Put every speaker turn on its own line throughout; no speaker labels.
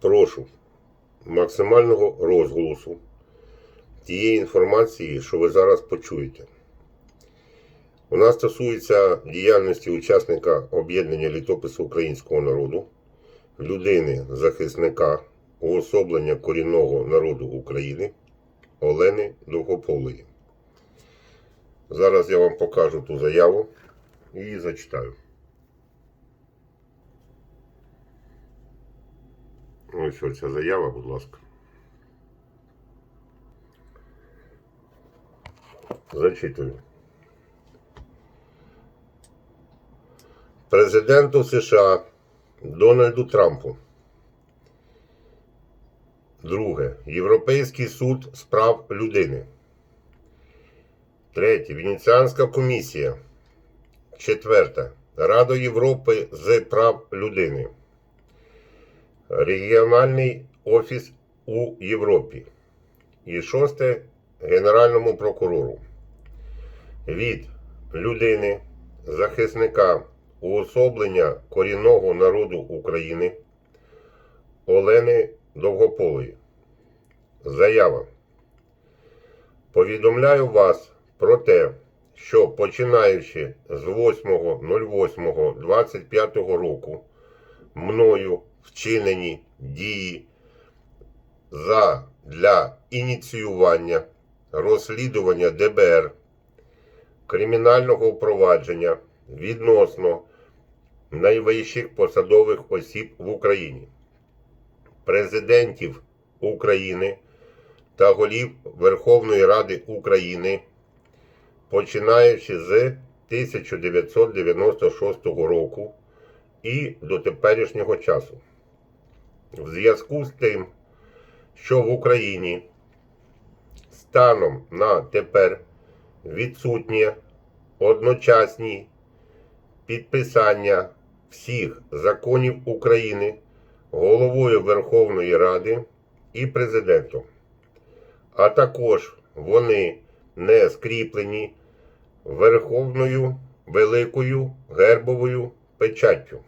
прошу максимального розголосу тієї інформації, що ви зараз почуєте. Вона стосується діяльності учасника об'єднання літопису українського народу, людини, захисника, уособлення корінного народу України Олени Довгополої. Зараз я вам покажу ту заяву і зачитаю. Ось оця заява, будь ласка. Зачитую. Президенту США Дональду Трампу. Друге. Європейський суд з прав людини. Третє. Венеціанська комісія. Четверте. Рада Європи з прав людини. Регіональний офіс у Європі. І шосте Генеральному прокурору. Від людини, захисника, уособлення корінного народу України Олени Довгополої. Заява. Повідомляю вас про те, що починаючи з 8.08.25 року мною вчинені дії за для ініціювання розслідування ДБР кримінального провадження відносно найвищих посадових осіб в Україні, президентів України та голів Верховної Ради України, починаючи з 1996 року і до теперішнього часу. В зв'язку з тим, що в Україні станом на тепер відсутнє одночасні підписання всіх законів України головою Верховної Ради і президентом, а також вони не скріплені Верховною Великою Гербовою печаттю.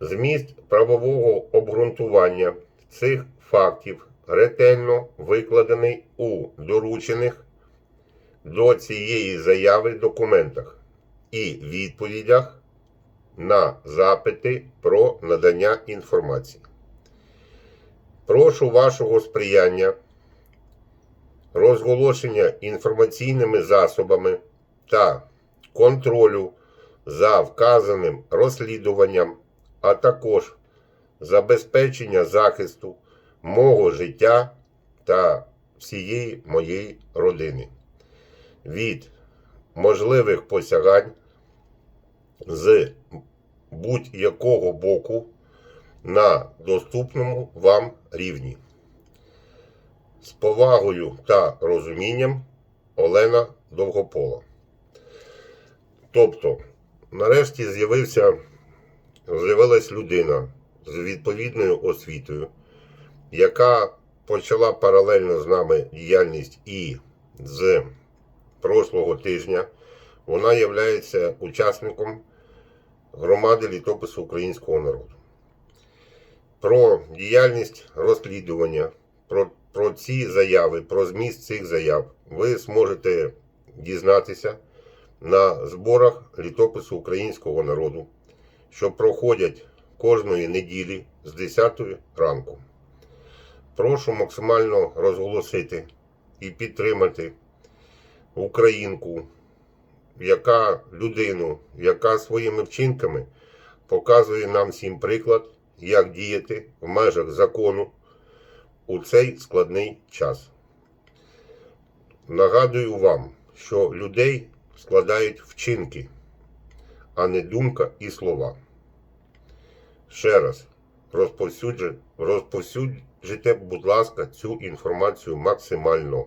Зміст правового обґрунтування цих фактів ретельно викладений у доручених до цієї заяви документах і відповідях на запити про надання інформації. Прошу вашого сприяння, розголошення інформаційними засобами та контролю за вказаним розслідуванням, а також забезпечення захисту мого життя та всієї моєї родини від можливих посягань з будь-якого боку на доступному вам рівні. З повагою та розумінням Олена Довгопола. Тобто, нарешті з'явився, з'явилась людина з відповідною освітою, яка почала паралельно з нами діяльність і з прошлого тижня. Вона є учасником громади літопису українського народу. Про діяльність розслідування, про, про ці заяви, про зміст цих заяв ви зможете дізнатися на зборах літопису українського народу, що проходять кожної неділі з 10 ранку. Прошу максимально розголосити і підтримати українку, яка людину, яка своїми вчинками показує нам всім приклад, як діяти в межах закону у цей складний час. Нагадую вам, що людей складають вчинки, а не думка і слова. Ще раз розповсюджуйте, будь ласка, цю інформацію максимально.